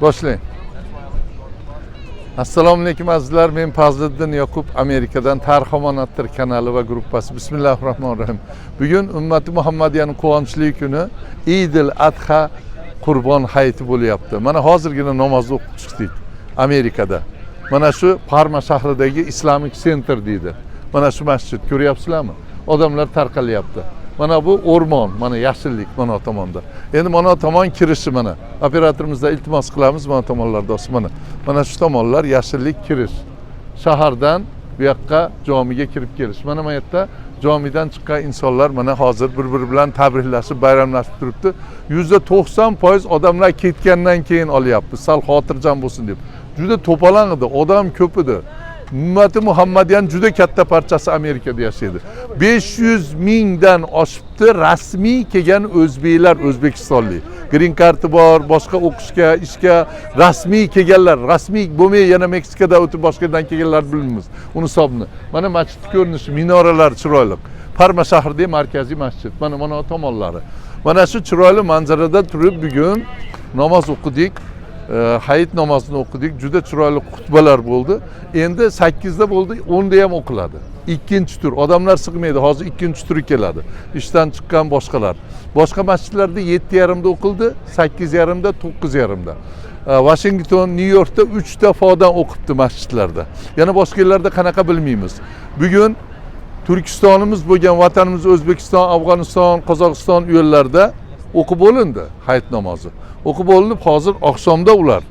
Boshlang. Assalomu alaykum azizlar. Men Fazliddin Yoqub Amerikadan Tarix omonatdir kanali va gruppasi. Bismillahirrohmanirrohim. Bugun ummati Muhammadiyaning quvonchli kuni Idil Adha Qurbon hayiti bo'lyapti. Mana hozirgina namozni o'qib chiqdik Amerikada. Mana shu Parma shahridagi Islamic Center deydi. Mana shu masjid ko'ryapsizlarmi? Odamlar tarqalyapti. Mana bu o'rmon, mana yashillik mana tomonda. Endi mana tomon kirishi mana. Operatorimizdan iltimos qilamiz mana tomonlarda olsa mana. Mana shu tomonlar yashillik kirish. Shahardan bu yoqqa jomiga kirib kelish. Mana bu yerda jomidan chiqqan insonlar mana hozir bir-biri bilan tabriklashib, bayramlashib turibdi. %90% odamlar ketgandan keyin olyapti. Sal xotirjam bo'lsin deb. Juda to'polon edi, odam ko'p edi. Ummati muhammadiyani juda katta parchasi amerikada yashaydi 500 mingdan oshibdi rasmiy kelgan o'zbeklar o'zbekistonlik. Green karti bor boshqa o'qishga ishga rasmiy kelganlar rasmiy bo'lmay yana meksikada o'tib boshqadan kelganlar bilmaymiz uni hisobini mana masjidni ko'rinishi minoralar chiroyli. Parma shahridagi markaziy masjid. Mana mana tomonlari. Mana shu chiroyli manzarada turib bugun namoz o'qidik hayit namozini o'qidik juda chiroyli xutbalar bo'ldi endi sakkizda bo'ldi o'nda ham o'qiladi ikkinchi tur. Odamlar sig'maydi hozir ikkinchi turi keladi ishdan chiqqan boshqalar boshqa masjidlarda yetti yarimda o'qildi sakkiz yarimda to'qqiz yarimda vashington nyu yorkda uch defodan o'qibdi masjidlarda yana boshqa yerlarda qanaqa bilmaymiz bugun turkistonimiz bo'lgan vatanimiz o'zbekiston afg'oniston qozog'iston u o'qib bo'lindi hayit namozi o'qib bo'linib hozir oqshomda ular.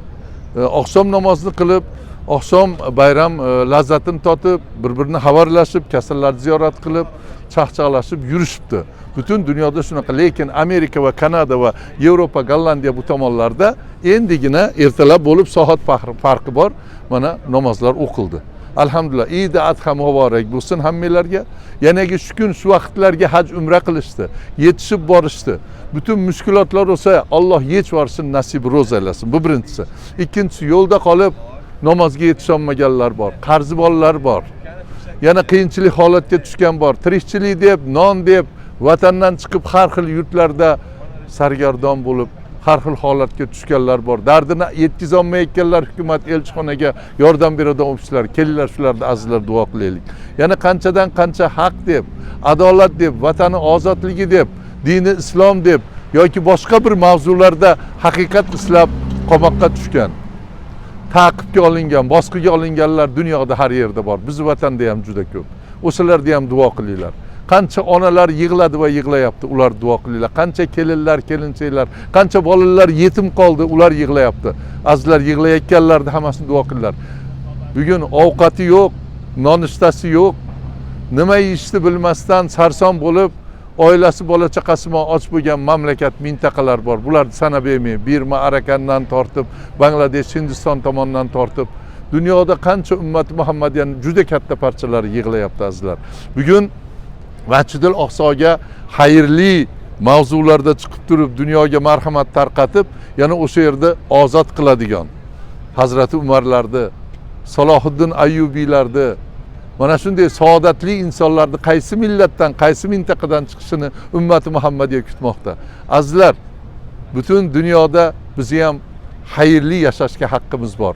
Oqshom namozini qilib oqshom bayram e, lazzatini totib bir birini xabarlashib kasallarni ziyorat qilib chaqchaqlashib yurishibdi butun dunyoda shunaqa lekin amerika va kanada va yevropa gollandiya bu tomonlarda endigina ertalab bo'lib soat farqi bor mana namozlar o'qildi alhamdulillah. İdi adha muborak bo'lsin hammanglarga yanagi shu kun shu vaqtlarga haj umra qilishdi yetishib borishdi butun mushkulotlar bo'lsa alloh yech yuborsin nasibi ro'z aylasin bu birinchisi ikkinchisi yo'lda qolib namozga yetisholmaganlar bor qarzi bolalar bor yana qiyinchilik holatga tushgan bor tirikchilik deb non deb vatandan chiqib har xil yurtlarda sargardon bo'lib har xil holatga tushganlar bor. Dardini yetkazolmayotganlar hukumat elchixonaga yordam beradigan ofislar kelinglar shularni azizlar duo qilaylik. Yana qanchadan qancha haq deb adolat deb vatani ozodligi deb dini islom deb yoki boshqa bir mavzularda haqiqat islab qamoqqa tushgan taqibga olingan bosqiga olinganlar dunyoda har yerda bor. Bizni vatanda ham juda ko'p. O'shalarga ham duo qilinglar qancha onalar yig'ladi va yig'layapti ular duo qilinglar qancha kelinlar kelinchaklar qancha bolalar yetim qoldi ular yig'layapti azizlar yig'layotganlarni hammasini duo qilinglar bugun ovqati yo'q nonushtasi yo'q nima yeyishni bilmasdan sarson bo'lib oilasi bola chaqasi bilan och bo'lgan mamlakat mintaqalar bor bularni sanab bermay birma arakandan tortib bangladesh hindiston tomonidan tortib dunyoda qancha ummati muhammadiyani juda katta parchalari yig'layapti azizlar bugun masjidil oqsoga xayrli mavzularda chiqib turib dunyoga marhamat tarqatib yana o'sha yerda ozod qiladigan hazrati umarlarni salohiddin ayyubiylarni mana shunday saodatli insonlarni qaysi millatdan qaysi mintaqadan chiqishini ummati muhammadiya kutmoqda. Azizlar butun dunyoda bizni ham xayrli yashashga haqqimiz bor.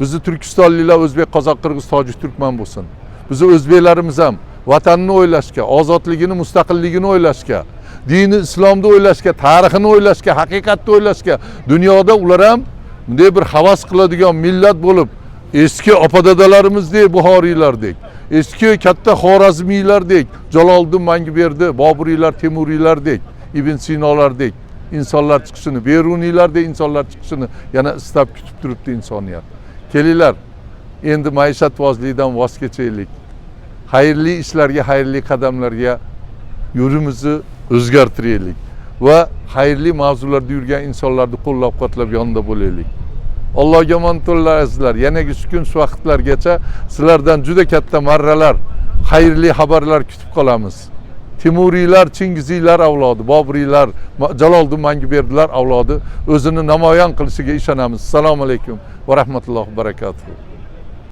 Bizni turkistonliklar o'zbek qozoq qirg'iz tojik turkman bo'lsin. Bizni o'zbeklarimiz ham vatanini o'ylashga ozodligini mustaqilligini o'ylashga dini islomni o'ylashga tarixini o'ylashga haqiqatni o'ylashga dunyoda ular ham bunday bir havas qiladigan millat bo'lib eski opa dadalarimizdek buxoriylardek eski katta xorazmiylardek jaloliddin manguberdi boburiylar temuriylardek ibn sinolardek insonlar chiqishini beruniylardek insonlar chiqishini yana istab kutib turibdi insoniyat. Kelinglar endi maishatbozlikdan voz kechaylik xayrli ishlarga xayrli qadamlarga yo'limizni o'zgartiraylik va xayrli mavzularda yurgan insonlarni qo'llab quvvatlab yonida bo'laylik allohga bo'linglar azizlar yanagi shu kun shu vaqtlargacha sizlardan juda katta marralar xayrli xabarlar kutib qolamiz temuriylar chingiziylar avlodi boburiylar jaloliddin manguberdilar avlodi o'zini namoyon qilishiga ishonamiz assalomu alaykum va rahmatullohi va barakatuh